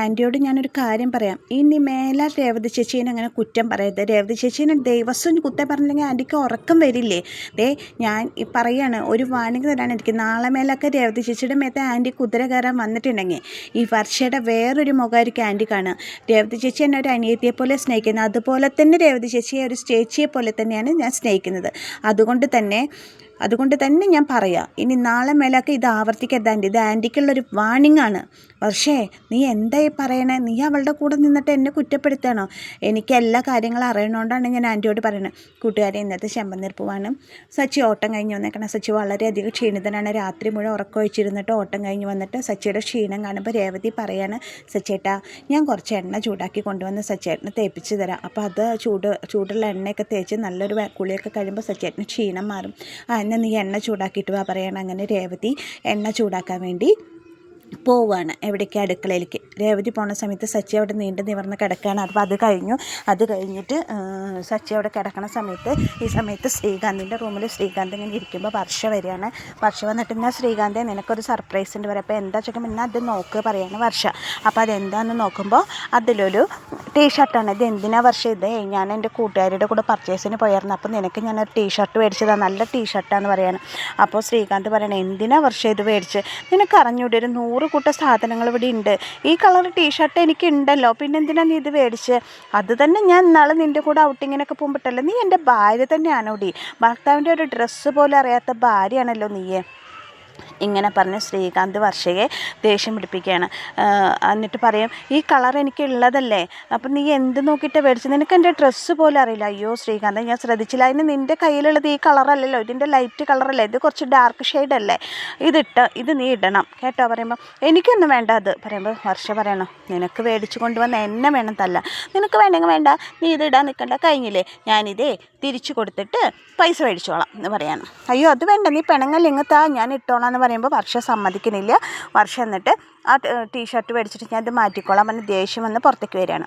ആന്റിയോട് ഞാനൊരു കാര്യം പറയാം. ഇനി മേലാൽ രേവതി ചേച്ചീനെ അങ്ങനെ കുറ്റം പറയരുത്. രേവതി ചേച്ചീനെ ദിവസം കുത്തേ പറഞ്ഞില്ലെങ്കിൽ ആന്റിക്ക് ഉറക്കം വരില്ലേ? ദേ ഞാൻ പറയാണ് ഒരു വാണിംഗ് തരാൻ എനിക്ക് നാളെ മേലൊക്കെ രേവതി ചേച്ചിയുടെ മേത്തെ ആന്റി കുതിര കയറാൻ വന്നിട്ടുണ്ടെങ്കിൽ ഈ വർഷയുടെ വേറൊരു മുഖമായിരിക്കും ആന്റി കാണുക. രേവതി ചേച്ചി എന്നെ ഒരു അനിയത്തിയെ പോലെ സ്നേഹിക്കുന്നത് അതുപോലെ തന്നെ രേവതി ചേച്ചിയെ ഒരു ചേച്ചിയെ പോലെ തന്നെയാണ് ഞാൻ സ്നേഹിക്കുന്നത്. അതുകൊണ്ട് തന്നെ അതുകൊണ്ട് തന്നെ ഞാൻ പറയാം ഇനി നാളെ മേലൊക്കെ ഇത് ആവർത്തിക്കരുത് ആന്റി ഇത് ആന്റിക്കുള്ളൊരു വാണിംഗ് ആണ് പക്ഷേ നീ എന്തായി പറയണേ? നീ അവളുടെ കൂടെ നിന്നിട്ട് എന്നെ കുറ്റപ്പെടുത്തണോ? എനിക്ക് എല്ലാ കാര്യങ്ങളും അറിയണോണ്ടാണ് ഞാൻ ആന്റിയോട് പറയുന്നത് കൂട്ടുകാരെ ഇന്നത്തെ ചെമ്പന്നിരിപ്പുവാണ് സച്ചി ഓട്ടം കഴിഞ്ഞ് വന്നേക്കണം. സച്ചി വളരെയധികം ക്ഷീണിതനാണ്. രാത്രി മുഴുവൻ ഉറക്കം വെച്ചിരുന്നിട്ട് ഓട്ടം കഴിഞ്ഞ് വന്നിട്ട് സച്ചിയുടെ ക്ഷീണം കാണുമ്പോൾ രേവതി പറയാണ് സച്ചേട്ടാ ഞാൻ കുറച്ച് എണ്ണ ചൂടാക്കി കൊണ്ടുവന്ന് സച്ചേട്ടന് തേപ്പിച്ച് തരാം. അപ്പോൾ അത് ചൂട് ചൂടുള്ള എണ്ണയൊക്കെ തേച്ച് നല്ലൊരു കുളിയൊക്കെ കഴിയുമ്പോൾ സച്ചേട്ടന് ക്ഷീണം മാറും. ആ എന്നാൽ നീ എണ്ണ ചൂടാക്കിയിട്ട് വാ പറയണം. അങ്ങനെ രേവതി എണ്ണ ചൂടാക്കാൻ വേണ്ടി പോവാണ്. എവിടേക്ക്? അടുക്കളയിലേക്ക്. രേവതി പോണ സമയത്ത് സച്ചി അവിടെ നീണ്ടു നിവർന്ന് കിടക്കുകയാണ് അപ്പോൾ അത് കഴിഞ്ഞു. അത് കഴിഞ്ഞിട്ട് സച്ചി അവിടെ കിടക്കുന്ന സമയത്ത് ഈ സമയത്ത് ശ്രീകാന്തിന്റെ റൂമിൽ ശ്രീകാന്ത് ഇങ്ങനെ ഇരിക്കുമ്പോൾ വർഷ വരികയാണ്. വർഷ വന്നിട്ട് ഞാൻ ശ്രീകാന്തെ നിനക്കൊരു സർപ്രൈസ് ഉണ്ട്. വരാം അപ്പോൾ എന്താ ചോദിക്കുമ്പോൾ എന്നാൽ അത് നോക്ക് പറയാണ് വർഷ. അപ്പോൾ അതെന്താണെന്ന് നോക്കുമ്പോൾ അതിലൊരു ടീഷർട്ടാണ് ഇത് എന്തിനാ വർഷം ഇത് ഞാൻ എന്റെ കൂട്ടുകാരുടെ കൂടെ പർച്ചേസിന് പോയായിരുന്നു. അപ്പോൾ നിനക്ക് ഞാനൊരു ടീഷർട്ട് മേടിച്ചതാണ് നല്ല ടീഷർട്ടാന്ന് പറയാണ്. അപ്പോൾ ശ്രീകാന്ത് പറയണേ എന്തിനാ വർഷം ഇത് മേടിച്ച്? നിനക്ക് അറിഞ്ഞൂടെ ഒരു നൂറ് കൂട്ട സാധനങ്ങൾ ഇവിടെ ഉണ്ട് ഈ കളർ ടീഷർട്ട് എനിക്ക് ഉണ്ടല്ലോ പിന്നെ എന്തിനാ നീ ഇത് മേടിച്ച്? അത് തന്നെ ഞാൻ ഇന്നാളെ നിന്റെ കൂടെ ഔട്ടിങ്ങിനൊക്കെ പോകുമ്പോട്ടല്ലോ നീ എന്റെ ഭാര്യ തന്നെയാണോടി? ഭർത്താവിന്റെ ഒരു ഡ്രസ്സ് പോലും അറിയാത്ത ഭാര്യയാണല്ലോ നീയെ. ഇങ്ങനെ പറഞ്ഞ് ശ്രീകാന്ത് വർഷയെ ദേഷ്യം പിടിപ്പിക്കുകയാണ്. എന്നിട്ട് പറയും ഈ കളർ എനിക്ക് ഉള്ളതല്ലേ അപ്പം നീ എന്ത് നോക്കിയിട്ട് മേടിച്ചു? നിനക്ക് എന്റെ ഡ്രസ്സ് പോലും അറിയില്ല. അയ്യോ ശ്രീകാന്ത് ഞാൻ ശ്രദ്ധിച്ചില്ല. അതിന് നിന്റെ കയ്യിലുള്ളത് ഈ കളറല്ലല്ലോ? ഇതിന്റെ ലൈറ്റ് കളറല്ലേ? ഇത് കുറച്ച് ഡാർക്ക് ഷെയ്ഡ് അല്ലേ? ഇതിട്ട് ഇത് നീ ഇടണം. കേട്ടോ പറയുമ്പോൾ എനിക്കൊന്നും വേണ്ട അത്. പറയുമ്പോൾ വർഷ പറയണം നിനക്ക് മേടിച്ചു കൊണ്ടുവന്ന എന്നെ വേണം തല്ല. നിനക്ക് വേണമെങ്കിൽ വേണ്ട. നീ ഇത് ഇടാൻ നിൽക്കണ്ട കഴിഞ്ഞില്ലേ? ഞാനിതേ തിരിച്ചു കൊടുത്തിട്ട് പൈസ മേടിച്ചോളാം എന്ന് പറയാണ്. അയ്യോ അത് വേണ്ട. നീ പിണങ്ങൽ ഇങ്ങത്താ ഞാൻ ഇട്ടോളാം എന്ന് പറയുമ്പോൾ വർഷ സമ്മതിക്കുന്നില്ല. വർഷ എന്നിട്ട് ആ ടീഷർട്ട് മേടിച്ചിട്ട് ഞാനത് മാറ്റിക്കോളാം പറഞ്ഞ് ദേഷ്യം വന്ന് പുറത്തേക്ക് വരികയാണ്.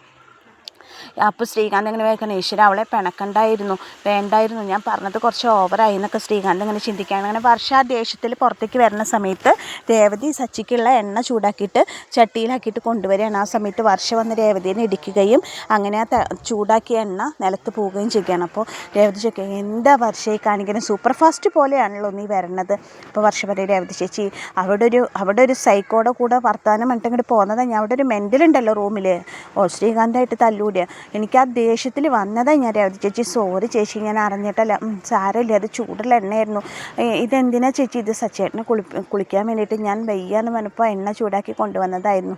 അപ്പോൾ ശ്രീകാന്ത് ഇങ്ങനെ വേക്കണം ഈശ്വര അവളെ പിണക്കണ്ടായിരുന്നു വേണ്ടായിരുന്നു ഞാൻ പറഞ്ഞത് കുറച്ച് ഓവറായി എന്നൊക്കെ ശ്രീകാന്ത് ഇങ്ങനെ ചിന്തിക്കുകയാണ്. അങ്ങനെ വർഷാദ്ദേശത്തിൽ പുറത്തേക്ക് വരുന്ന സമയത്ത് രേവതി സച്ചിക്കുള്ള എണ്ണ ചൂടാക്കിയിട്ട് ചട്ടിയിലാക്കിയിട്ട് കൊണ്ടുവരികയാണ്. ആ സമയത്ത് വർഷ വന്ന് രേവതിനെ ഇടിക്കുകയും അങ്ങനെ ആ ചൂടാക്കിയ എണ്ണ നിലത്ത് പോവുകയും ചെയ്യുകയാണ്. അപ്പോൾ രേവതി ചോദിക്കുക എന്താ വർഷയെ കാണിക്കുന്നത് സൂപ്പർ ഫാസ്റ്റ് പോലെയാണല്ലോ നീ വരണത്. അപ്പോൾ വർഷ പറയും രേവതി ചേച്ചി അവിടെ ഒരു അവിടെ ഒരു സൈക്കോടെ കൂടെ വർത്തമാനം പറഞ്ഞിട്ട് ഇങ്ങോട്ട് പോകുന്നതാണ് ഞാൻ അവിടെ ഒരു മെന്റലുണ്ടല്ലോ റൂമിൽ ഓ ശ്രീകാന്തായിട്ട് തല്ലൂടിയ എനിക്ക് ആ ദേഷ്യത്തിൽ വന്നതാണ് ഞാൻ രേവതി ചേച്ചി. സോറി ചേച്ചി ഞാൻ അറിഞ്ഞിട്ടല്ല. സാരമില്ല അത് ചൂടുള്ള എണ്ണയായിരുന്നു. ഇതെന്തിനാ ചേച്ചി ഇത് സച്ചേട്ടനെ കുളി കുളിക്കാൻ വേണ്ടിയിട്ട് ഞാൻ വയ്യാന്ന് പറഞ്ഞപ്പോൾ എണ്ണ ചൂടാക്കി കൊണ്ടുവന്നതായിരുന്നു.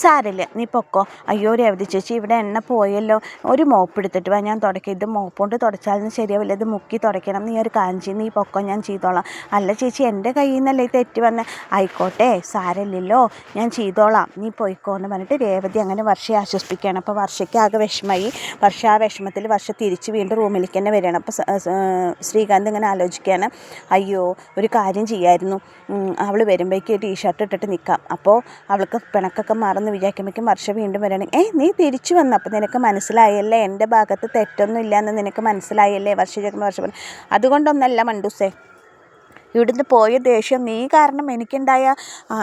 സാരമില്ല നീ പൊക്കോ. അയ്യോ രേവതി ചേച്ചി ഇവിടെ എണ്ണ പോയല്ലോ. ഒരു മോപ്പ് എടുത്തിട്ട് വാ ഞാൻ തുടക്കി ഇത് മോപ്പ് കൊണ്ട് തുടച്ചാലും ശരിയാവില്ല. ഇത് മുക്കി തുടയ്ക്കണം. നീ ഒരു കാഞ്ചി നീ പൊക്കോ ഞാൻ ചെയ്തോളാം. അല്ല ചേച്ചി എന്റെ കയ്യിൽ നിന്നല്ലേ തെറ്റ് വന്ന്? ആയിക്കോട്ടെ സാരമില്ലല്ലോ ഞാൻ ചെയ്തോളാം. നീ പോയിക്കോ എന്ന് പറഞ്ഞിട്ട് രേവതി അങ്ങനെ വർഷയെ ആശ്വസിപ്പിക്കുകയാണ്. അപ്പോൾ വർഷയ്ക്ക് ആകെ വിഷമമായി. വർഷ ആ വിഷമത്തിൽ വർഷ തിരിച്ച് വീണ്ടും റൂമിലേക്ക് തന്നെ വരികയാണ്. അപ്പോൾ ശ്രീകാന്ത് ഇങ്ങനെ ആലോചിക്കുകയാണ്. അയ്യോ ഒരു കാര്യം ചെയ്യായിരുന്നു. അവൾ വരുമ്പോഴേക്ക് ടീഷർട്ട് ഇട്ടിട്ട് നിൽക്കാം. അപ്പോൾ അവൾക്ക് പിണക്കൊക്കെ മാറുന്ന വിചാരിക്കുമ്പോഴേക്കും വർഷ വീണ്ടും വരികയാണ് ഏ നീ തിരിച്ചു വന്നു? അപ്പം നിനക്ക് മനസ്സിലായല്ലേ? എന്റെ ഭാഗത്ത് തെറ്റൊന്നും ഇല്ല എന്ന് നിനക്ക് മനസ്സിലായല്ലേ? വർഷ ചോദിക്കുമ്പോൾ വർഷ അതുകൊണ്ടൊന്നല്ല മണ്ടൂസേ ഇവിടുന്ന് പോയ ദേഷ്യം നീ കാരണം എനിക്കുണ്ടായ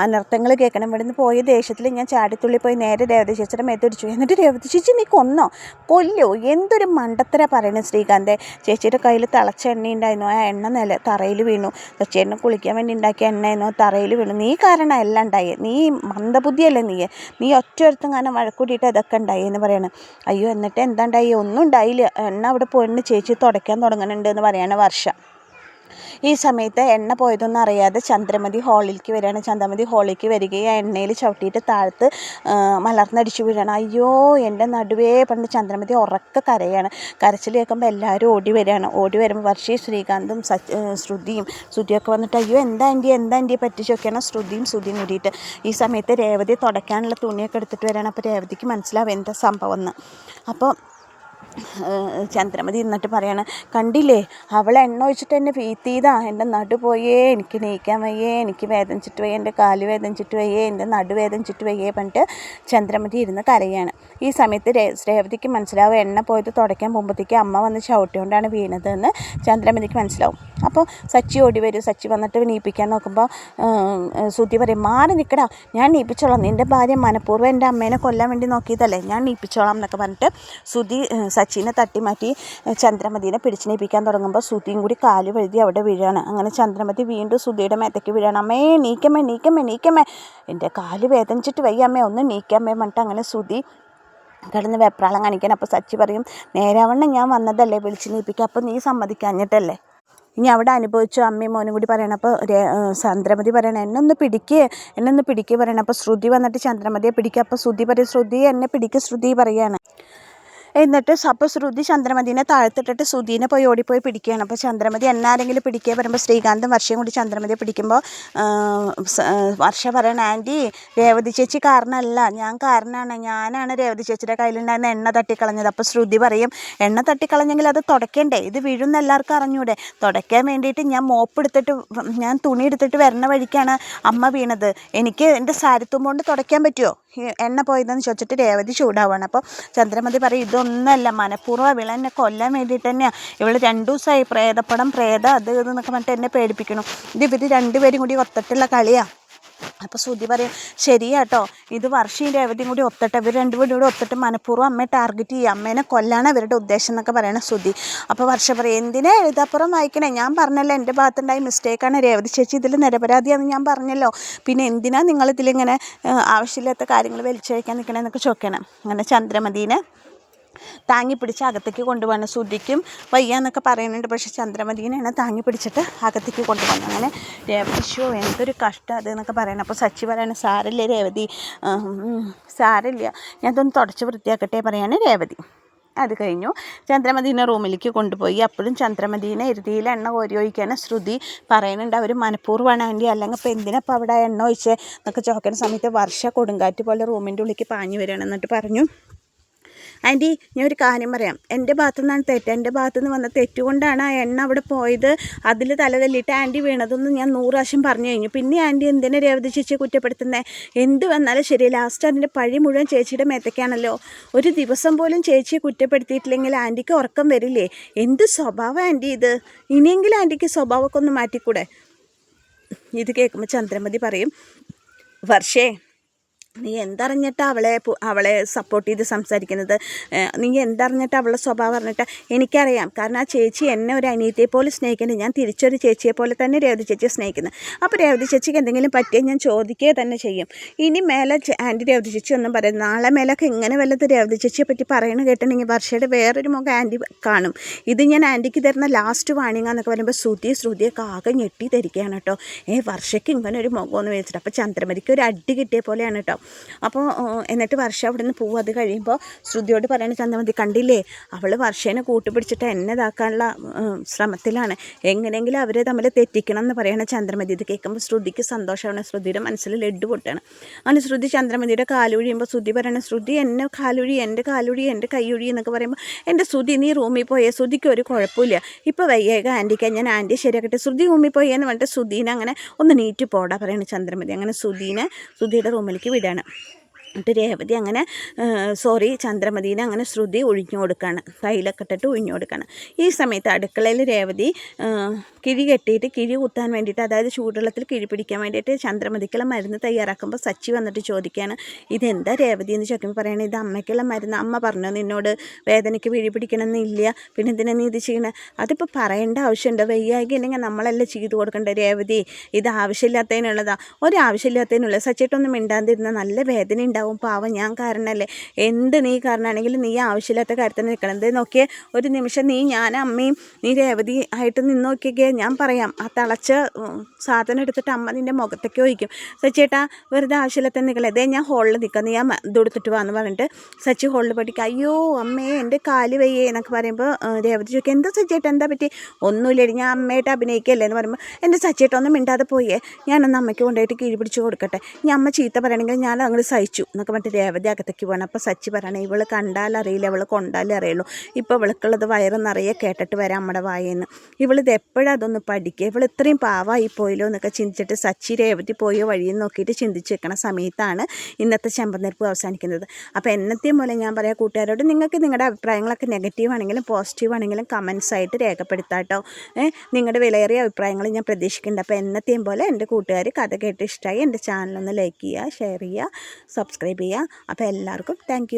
അനർത്ഥങ്ങൾ കേൾക്കണം. ഇവിടുന്ന് പോയ ദേഷ്യത്തിൽ ഞാൻ ചാടിത്തുള്ളി പോയി നേരെ രേവതി ചേച്ചിയുടെ മേത്തടിച്ചു എന്നിട്ട് രേവതി ചേച്ചി നീ കൊന്നോ? കൊല്ലോ. എന്തൊരു മണ്ടത്തര പറയണേ ശ്രീകാന്തെ. ചേച്ചിയുടെ കയ്യിൽ തിളച്ച എണ്ണ ഉണ്ടായിരുന്നു ആ എണ്ണ നില തറയിൽ വീണു. ചേച്ചിയെണ്ണ കുളിക്കാൻ വേണ്ടി ഉണ്ടാക്കിയ എണ്ണയായിരുന്നു. തറയിൽ വീണു. നീ കാരണം എല്ലാം ഉണ്ടായി. നീ മന്ദബുദ്ധിയല്ലേ നീ നീ ഒറ്റ ഒരുത്തും കാരണം വഴക്കൂടിയിട്ട് അതൊക്കെ ഉണ്ടായി എന്ന് പറയണം. അയ്യോ എന്നിട്ട് എന്താ ഉണ്ടായി? ഒന്നും ഉണ്ടായില്ല. എണ്ണ അവിടെ പോയിട്ട് ചേച്ചി തുടയ്ക്കാൻ തുടങ്ങുന്നുണ്ട് എന്ന് പറയാണ് വർഷ. ഈ സമയത്ത് എണ്ണ പോയതൊന്നും അറിയാതെ ചന്ദ്രമതി ഹോളിലേക്ക് വരികയാണ്. ചന്ദ്രമതി ഹോളിലേക്ക് വരികയും എണ്ണയിൽ ചവിട്ടിയിട്ട് താഴത്ത് മലർന്നടിച്ചു വീഴാണ്. അയ്യോ എന്റെ നടുവേ പണ്ട് ചന്ദ്രമതി ഉറക്ക കരയാണ്. കരച്ചിൽ കേൾക്കുമ്പോൾ എല്ലാവരും ഓടി വരികയാണ്. ഓടി വരുമ്പോൾ വർഷി ശ്രീകാന്തും സച്ച് ശ്രുതിയും ശ്രുതിയൊക്കെ വന്നിട്ട് അയ്യോ എന്താ എന്റെ എന്താ എന്റെ പറ്റിച്ചൊക്കെയാണ് ശ്രുതിയും ശ്രുതിയും കൂടിയിട്ട് ഈ സമയത്ത് രേവതി തുടയ്ക്കാനുള്ള തുണിയൊക്കെ എടുത്തിട്ട് വരികയാണ്. അപ്പോൾ രേവതിക്ക് മനസ്സിലാവും എന്താ സംഭവം എന്ന്. അപ്പോൾ ചന്ദ്രമതി എന്നിട്ട് പറയാണ് കണ്ടില്ലേ അവൾ എണ്ണ ഒഴിച്ചിട്ട് എന്നെ വീത്തിയതാ എന്റെ നടു പോയേ എനിക്ക് നീക്കാൻ വയ്യേ എനിക്ക് വേദനിച്ചിട്ട് വയ്യേ എന്റെ കാൽ വേദനിച്ചിട്ട് വയ്യേ എന്റെ നടു വേദനിച്ചിട്ട് വയ്യേ പറഞ്ഞിട്ട് ചന്ദ്രമതി ഇരുന്ന് കരയാണ്. ഈ സമയത്ത് രേവതിക്ക് മനസ്സിലാവും എണ്ണ പോയത് തുടയ്ക്കാൻ പോകുമ്പോഴത്തേക്ക് അമ്മ വന്ന് ചവിട്ടിയോണ്ടാണ് വീണതെന്ന് ചന്ദ്രമതിക്ക് മനസ്സിലാവും. അപ്പോൾ സച്ചി ഓടി വരും സച്ചി വന്നിട്ട് നീപ്പിക്കാൻ നോക്കുമ്പോൾ ശ്രുതി പറയും മാറി നിൽക്കടാ ഞാൻ നീപ്പിച്ചോളാം നിന്റെ ഭാര്യ മനഃപൂർവം എന്റെ അമ്മേനെ കൊല്ലാൻ വേണ്ടി നോക്കിയതല്ലേ ഞാൻ നീപ്പിച്ചോളാം എന്നൊക്കെ പറഞ്ഞിട്ട് ശ്രുതി സച്ചിനെ തട്ടി മാറ്റി ചന്ദ്രമതിനെ പിടിച്ചിനേപ്പിക്കാൻ തുടങ്ങുമ്പോൾ സുധിയും കൂടി കാൽ വഴുതി അവിടെ വീഴാണ്. അങ്ങനെ ചന്ദ്രമതി വീണ്ടും സുധിയുടെ മേത്തേക്ക് വീഴാണ്. അമ്മേ നീക്കമ്മേ നീക്കമ്മേ നീക്കമ്മേ. എന്റെ കാൽ വേദനിച്ചിട്ട് വയ്യ അമ്മേ ഒന്ന് നീക്കമ്മേ പറഞ്ഞിട്ട് അങ്ങനെ സുധി കിടന്ന് വെപ്രാളം കാണിക്കാൻ. അപ്പോൾ സച്ചി പറയും നേരാവണ്ണം ഞാൻ വന്നതല്ലേ വിളിച്ച് നീപ്പിക്കുക അപ്പോൾ നീ സമ്മതിക്കാഞ്ഞിട്ടല്ലേ? ഇനി അവിടെ അനുഭവിച്ചു അമ്മയും മോനും കൂടി പറയണം. അപ്പോൾ ചന്ദ്രമതി പറയണം എന്നെ ഒന്ന് പിടിക്കുക എന്നെ ഒന്ന് പിടിക്കുക പറയണം. അപ്പോൾ ശ്രുതി വന്നിട്ട് ചന്ദ്രമതിയെ പിടിക്കുക അപ്പോൾ ശ്രുതി പറയും ശ്രുതി എന്നെ പിടിക്കുക ശ്രുതി പറയാണ്. എന്നിട്ട് അപ്പോൾ ശ്രുതി ചന്ദ്രമതിനെ താഴ്ത്തിട്ടിട്ട് ശ്രുതിനെ പോയി ഓടിപ്പോയി പിടിക്കുകയാണ്. അപ്പോൾ ചന്ദ്രമതി എന്നാരെങ്കിലും പിടിക്കുക പറയുമ്പോൾ ശ്രീകാന്തും വർഷയും കൂടി ചന്ദ്രമതിയെ പിടിക്കുമ്പോൾ വർഷ പറയണ ആന്റി രേവതി ചേച്ചി കാരണമല്ല ഞാൻ കാരണമാണ് ഞാനാണ് രേവതി ചേച്ചിയുടെ കയ്യിലുണ്ടായിരുന്ന എണ്ണ തട്ടിക്കളഞ്ഞത്. അപ്പോൾ ശ്രുതി പറയും എണ്ണ തട്ടിക്കളഞ്ഞെങ്കിൽ അത് തുടയ്ക്കണ്ടേ? ഇത് വീഴുന്ന എല്ലാവർക്കും അറിഞ്ഞൂടെ? തുടയ്ക്കാൻ വേണ്ടിയിട്ട് ഞാൻ മോപ്പ് എടുത്തിട്ട് ഞാൻ തുണി എടുത്തിട്ട് വരണ വഴിക്കാണ് അമ്മ വീണത്. എനിക്ക് എന്റെ സാരിത്തും കൊണ്ട് തുടയ്ക്കാൻ പറ്റുമോ എണ്ണ പോയതെന്ന് ചോദിച്ചിട്ട് രേവതി ചൂടാവുകയാണ് അപ്പോൾ ചന്ദ്രമതി പറയും ഇതൊന്നല്ല മനഃപൂർവം ഇവളെ എന്നെ കൊല്ലാൻ വേണ്ടിയിട്ട് തന്നെയാണ് ഇവൾ രണ്ടു ദിവസമായി പ്രേതപ്പടം പ്രേത അത് ഇത് എന്നൊക്കെ പറഞ്ഞിട്ട് എന്നെ പേടിപ്പിക്കണം ഇത് ഇവർ രണ്ടുപേരും കൂടി ഒത്തിട്ടുള്ള കളിയാണ് അപ്പോൾ ശ്രുതി പറയും ശരിയാട്ടോ ഇത് വർഷയും രേവതിയും കൂടി ഒത്തിട്ട് ഇവർ രണ്ടുപേരും കൂടി ഒത്തിട്ട് മനഃപൂർവം അമ്മയെ ടാർഗറ്റ് ചെയ്യുക. അമ്മേനെ കൊല്ലാണ് ഇവരുടെ ഉദ്ദേശം എന്നൊക്കെ പറയണ ശ്രുതി. അപ്പോൾ വർഷ പറയും എന്തിനാ എഴുതാപ്പുറം വായിക്കണേ? ഞാൻ പറഞ്ഞല്ലോ എന്റെ ഭാഗത്തുണ്ടായ മിസ്റ്റേക്കാണ് രേവതി ചേച്ചി ഇതിൽ നിരപരാധിയാണെന്ന് ഞാൻ പറഞ്ഞല്ലോ. പിന്നെ എന്തിനാ നിങ്ങൾ ഇതിലിങ്ങനെ ആവശ്യമില്ലാത്ത കാര്യങ്ങൾ വലിച്ചഴിക്കാൻ നിൽക്കണമെന്നൊക്കെ ചോദിക്കണം. അങ്ങനെ ചന്ദ്രമതീനെ താങ്ങി പിടിച്ച് അകത്തേക്ക് കൊണ്ടുപോകണം ശ്രുതിക്കും വയ്യാന്നൊക്കെ പറയുന്നുണ്ട്. പക്ഷേ ചന്ദ്രമതിനെയാണ് താങ്ങി പിടിച്ചിട്ട് അകത്തേക്ക് കൊണ്ടുപോകണം അങ്ങനെ രേവതിശോ എന്തൊരു കഷ്ടം അത് എന്നൊക്കെ പറയണം അപ്പോൾ സച്ചി പറയണം സാരല്ലേ രേവതി? സാരല്ല. ഞാൻ ഞാനതൊന്ന് തുടച്ച് വൃത്തിയാക്കട്ടെ പറയാണ് രേവതി. അത് കഴിഞ്ഞു. ചന്ദ്രമതിനെ റൂമിലേക്ക് കൊണ്ടുപോയി. അപ്പോഴും ചന്ദ്രമതിനെ എരുതിയിൽ എണ്ണ കോരി ഒഴിക്കാനും ശ്രുതി പറയുന്നുണ്ട്. അവർ മനഃപൂർവമാണ് അതിന്റെ അല്ലെങ്കിൽ ഇപ്പോൾ എന്തിനാ ഇപ്പോൾ അവിടെ എണ്ണ ഒഴിച്ചേ? എന്നൊക്കെ ചോക്കുന്ന സമയത്ത് വർഷ കൊടുങ്കാറ്റ് പോലെ റൂമിന്റെ ഉള്ളിലേക്ക് പാഞ്ഞു വരികയാണ് പറഞ്ഞു. ആന്റി ഞാൻ ഒരു കാര്യം പറയാം. എന്റെ ഭാഗത്തു നിന്നാണ് തെറ്റ്. എന്റെ ഭാഗത്തു നിന്ന് വന്ന തെറ്റുകൊണ്ടാണ് ആ എണ്ണ അവിടെ പോയത്. അതിൽ തലതല്ലിയിട്ട് ആന്റി വീണതൊന്നും ഞാൻ നൂറ് പ്രാവശ്യം പറഞ്ഞു കഴിഞ്ഞു. പിന്നെ ആന്റി എന്തിനെ രേവതി ചേച്ചിയെ കുറ്റപ്പെടുത്തുന്നത് എന്ത് വന്നാലും ശരി ലാസ്റ്റ് അതിന്റെ പഴി മുഴുവൻ ചേച്ചിയുടെ മേത്തക്കാണല്ലോ. ഒരു ദിവസം പോലും ചേച്ചിയെ കുറ്റപ്പെടുത്തിയിട്ടില്ലെങ്കിൽ ആന്റിക്ക് ഉറക്കം വരില്ലേ? എന്ത് സ്വഭാവം ആന്റി ഇത്? ഇനിയെങ്കിലും ആന്റിക്ക് സ്വഭാവമൊക്കെ ഒന്ന് മാറ്റിക്കൂടെ? ഇത് കേൾക്കുമ്പോൾ ചന്ദ്രമതി പറയും വർഷേ നീ എന്തറിഞ്ഞിട്ട് അവളെ അവളെ സപ്പോർട്ട് ചെയ്ത് സംസാരിക്കുന്നത്? നീ എന്തറിഞ്ഞിട്ട് അവളുടെ സ്വഭാവം അറിഞ്ഞിട്ട്? എനിക്കറിയാം. കാരണം ആ ചേച്ചി എന്നെ ഒരു അനിയത്തെ പോലെ സ്നേഹിക്കുന്നത് ഞാൻ തിരിച്ചൊരു ചേച്ചിയെ പോലെ തന്നെ രേവതി ചേച്ചിയെ സ്നേഹിക്കുന്നത് അപ്പോൾ രേവതി ചേച്ചിക്ക് എന്തെങ്കിലും പറ്റിയാൽ ഞാൻ ചോദിക്കുക തന്നെ ചെയ്യും. ഇനി മേലെ ആന്റി രേവതി ചേച്ചി ഒന്നും പറയും നാളെ മേലൊക്കെ ഇങ്ങനെ വല്ലത് രേവതി ചേച്ചിയെ പറ്റി പറയണ കേട്ടിട്ടുണ്ടെങ്കിൽ വർഷയുടെ വേറൊരു മുഖം ആന്റി കാണും. ഇത് ഞാൻ ആന്റിക്ക് തരുന്ന ലാസ്റ്റ് വാണിംഗ് എന്നൊക്കെ പറയുമ്പോൾ ശ്രുതി ശ്രുതിയൊക്കെ ആകെ ഞെട്ടി തരികയാണ് കേട്ടോ. ഏ വർഷയ്ക്ക് ഇങ്ങനെ ഒരു മുഖമെന്ന് വെച്ചിട്ട് അപ്പോൾ ചന്ദ്രമതിക്ക് ഒരു അടി കിട്ടിയ പോലെയാണ് കേട്ടോ. അപ്പോൾ എന്നിട്ട് വർഷ അവിടെ നിന്ന് പോകും അത് കഴിയുമ്പോൾ ശ്രുതിയോട് പറയണ ചന്ദ്രമതി കണ്ടില്ലേ? അവൾ വർഷേനെ കൂട്ടുപിടിച്ചിട്ട് എന്നെ ഇതാക്കാനുള്ള ശ്രമത്തിലാണ്. എങ്ങനെയെങ്കിലും അവരെ തമ്മിൽ തെറ്റിക്കണം എന്ന് പറയണ ചന്ദ്രമതി. ഇത് കേൾക്കുമ്പോൾ ശ്രുതിക്ക് സന്തോഷമാണ്. ശ്രുതിയുടെ മനസ്സിൽ ലഡ്ഡു പൊട്ടാണ്. അങ്ങനെ ശ്രുതി ചന്ദ്രമതിയുടെ കാലൊഴിയുമ്പോൾ ശ്രുതി പറയണ ശ്രുതി എന്നെ കാലൊഴി എന്റെ കാലൊഴി എന്റെ കൈയൊഴി എന്നൊക്കെ പറയുമ്പോൾ എന്റെ ശ്രുതി നീ റൂമിൽ പോയേ? ശ്രുതിക്ക് ഒരു കുഴപ്പമില്ല. ഇപ്പോൾ വയ്യേക ആന്റിക്ക് ഞാൻ ആന്റി ശരിയാക്കട്ടെ. ശ്രുതി റൂമിൽ പോയി എന്ന് പറഞ്ഞിട്ട് ശ്രുതിനെ അങ്ങനെ ഒന്ന് നീറ്റ് പോടാ പറയണ ചന്ദ്രമതി. അങ്ങനെ ശ്രുതിനെ ശ്രുതിയുടെ റൂമിലേക്ക് വിടാണ് എന്നിട്ട് രേവതി അങ്ങനെ സോറി ചന്ദ്രമതിനെ അങ്ങനെ ശ്രുതി ഒഴിഞ്ഞു കൊടുക്കുകയാണ് തൈലൊക്കെ ഇട്ടിട്ട് ഒഴിഞ്ഞു കൊടുക്കുകയാണ് ഈ സമയത്ത് അടുക്കളയിൽ രേവതി കിഴി കെട്ടിയിട്ട് കിഴി കുത്താൻ വേണ്ടിയിട്ട് അതായത് ചൂടുവെള്ളത്തിൽ കിഴി പിടിക്കാൻ വേണ്ടിയിട്ട് ചന്ദ്രമതിക്കുള്ള മരുന്ന് തയ്യാറാക്കുമ്പോൾ സച്ചി വന്നിട്ട് ചോദിക്കുകയാണ് ഇതെന്താ രേവതി എന്ന് ചോദിക്കുമ്പോൾ പറയുകയാണ് ഇത് അമ്മയ്ക്കുള്ള മരുന്ന്. അമ്മ പറഞ്ഞു നിന്നോട് വേദനയ്ക്ക് പിഴി പിടിക്കണമെന്നില്ല. പിന്നെ എന്തിനാ നീ ഇത് ചെയ്യണേ? അതിപ്പോൾ പറയേണ്ട ആവശ്യമുണ്ടോ. വയ്യായെങ്കിൽ ഇല്ലെങ്കിൽ നമ്മളല്ലേ ചെയ്തു കൊടുക്കേണ്ട രേവതി? ഇത് ആവശ്യമില്ലാത്തതിനുള്ളതാണ് ഒരാവശ്യമില്ലാത്തതിനുള്ള സച്ചിട്ടൊന്നും മിണ്ടാതിരുന്ന നല്ല വേദന ഉണ്ടാവും പാവം ഞാൻ കാരണമല്ലേ എന്ത് നീ കാരണമാണെങ്കിലും നീ ആവശ്യമില്ലാത്ത കാര്യത്തിന് നിൽക്കണം. നോക്കിയേ ഒരു നിമിഷം നീ ഞാൻ അമ്മയും നീ രേവതി ആയിട്ട് നിന്ന് നോക്കിയൊക്കെ ഞാൻ പറയാം ആ തിളച്ച സാധനം എടുത്തിട്ട് അമ്മ നിന്റെ മുഖത്തേക്ക് ഒഴിക്കും. സച്ചേട്ടാ വെറുതെ ആവശ്യമില്ലാത്ത നിൽക്കണം അതേ ഞാൻ ഹോളിൽ നിൽക്കാം. നീ ആ ഇതെടുത്തിട്ട് വാന്ന് പറഞ്ഞിട്ട് സച്ചി ഹോളിൽ പഠിക്കുക അയ്യോ അമ്മേ എന്റെ കാൽ വയ്യേ എന്നൊക്കെ പറയുമ്പോൾ രേവതി ചോദിക്കുക എന്താ സച്ചേട്ടാ എന്താ പറ്റി? ഒന്നുമില്ല ഞാൻ അമ്മയായിട്ട് അഭിനയിക്കല്ലേ? എന്ന് പറയുമ്പോൾ എന്റെ സച്ചേട്ടൊന്നും മിണ്ടാതെ പോയേ. ഞാനൊന്ന് അമ്മയ്ക്ക് കൊണ്ടുപോയിട്ട് കീഴ് പിടിച്ച് കൊടുക്കട്ടെ. ഞാൻ അമ്മ ചീത്ത പറയണമെങ്കിൽ ഞാൻ അങ്ങോട്ട് സഹിച്ചു. എന്നൊക്കെ പറഞ്ഞിട്ട് രേവതി അകത്തേക്ക് പോകണം അപ്പോൾ സച്ചി പറയണേ ഇവൾ കണ്ടാലറിയില്ല ഇവൾ കൊണ്ടാലേ അറിയുള്ളൂ. ഇപ്പോൾ ഇവൾക്കുള്ളത് വയറ് നിറയെ കേട്ടിട്ട് വരാം നമ്മുടെ വായെന്ന്. ഇവളിത് എപ്പോഴും അതൊന്ന് പഠിക്കുക? ഇവൾ ഇത്രയും പാവായി പോയല്ലോ എന്നൊക്കെ ചിന്തിച്ചിട്ട് സച്ചി രേവതി പോയ വഴിയിൽ നോക്കിയിട്ട് ചിന്തിച്ച് വെക്കണ സമയത്താണ് ഇന്നത്തെ ചെമ്പനിരപ്പ് അവസാനിക്കുന്നത്. അപ്പോൾ എന്നത്തെയും പോലെ ഞാൻ പറയാം കൂട്ടുകാരോട് നിങ്ങൾക്ക് നിങ്ങളുടെ അഭിപ്രായങ്ങളൊക്കെ നെഗറ്റീവ് ആണെങ്കിലും പോസിറ്റീവ് ആണെങ്കിലും കമൻസ് ആയിട്ട് രേഖപ്പെടുത്താട്ടോ. നിങ്ങളുടെ വിലയേറിയ അഭിപ്രായങ്ങൾ ഞാൻ പ്രതീക്ഷിക്കുന്നുണ്ട്. അപ്പോൾ എന്നത്തെയും പോലെ എന്റെ കൂട്ടുകാർ കഥ കേട്ട് ഇഷ്ടമായി എന്റെ ചാനലൊന്ന് ലൈക്ക് ചെയ്യുക ഷെയർ ചെയ്യുക സബ്സ്ക്രൈബ് ചെയ്യുക. അപ്പോൾ എല്ലാവർക്കും താങ്ക്